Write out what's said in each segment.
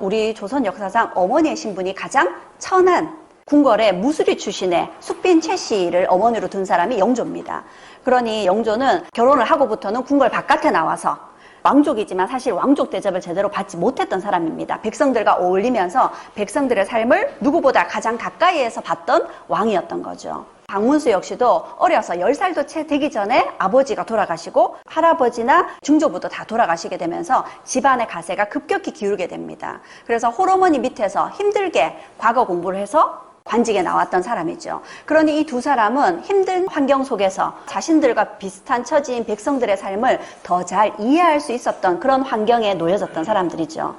우리 조선 역사상 어머니의 신분이 가장 천한 궁궐의 무수리 출신의 숙빈 최 씨를 어머니로 둔 사람이 영조입니다. 그러니 영조는 결혼을 하고부터는 궁궐 바깥에 나와서 왕족이지만 사실 왕족 대접을 제대로 받지 못했던 사람입니다. 백성들과 어울리면서 백성들의 삶을 누구보다 가장 가까이에서 봤던 왕이었던 거죠. 박문수 역시도 어려서 10살도 채 되기 전에 아버지가 돌아가시고 할아버지나 중조부도 다 돌아가시게 되면서 집안의 가세가 급격히 기울게 됩니다. 그래서 홀어머니 밑에서 힘들게 과거 공부를 해서 관직에 나왔던 사람이죠. 그러니 이 두 사람은 힘든 환경 속에서 자신들과 비슷한 처지인 백성들의 삶을 더 잘 이해할 수 있었던 그런 환경에 놓여졌던 사람들이죠.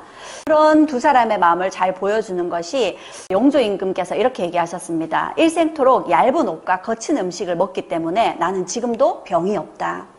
그런 두 사람의 마음을 잘 보여주는 것이 영조 임금께서 이렇게 얘기하셨습니다. 일생토록 얇은 옷과 거친 음식을 먹기 때문에 나는 지금도 병이 없다.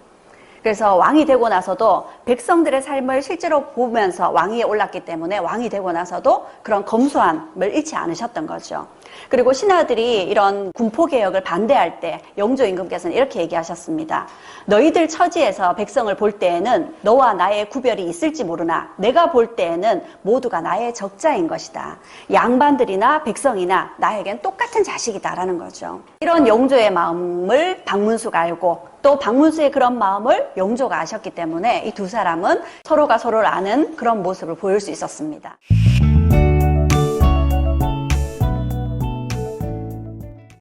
그래서 왕이 되고 나서도 백성들의 삶을 실제로 보면서 왕위에 올랐기 때문에 왕이 되고 나서도 그런 검소함을 잃지 않으셨던 거죠. 그리고 신하들이 이런 군포개혁을 반대할 때 영조 임금께서는 이렇게 얘기하셨습니다. 너희들 처지에서 백성을 볼 때에는 너와 나의 구별이 있을지 모르나 내가 볼 때에는 모두가 나의 적자인 것이다. 양반들이나 백성이나 나에겐 똑같은 자식이다라는 거죠. 이런 영조의 마음을 박문수가 알고 또 박문수의 그런 마음을 영조가 아셨기 때문에 이 두 사람은 서로가 서로를 아는 그런 모습을 보일 수 있었습니다.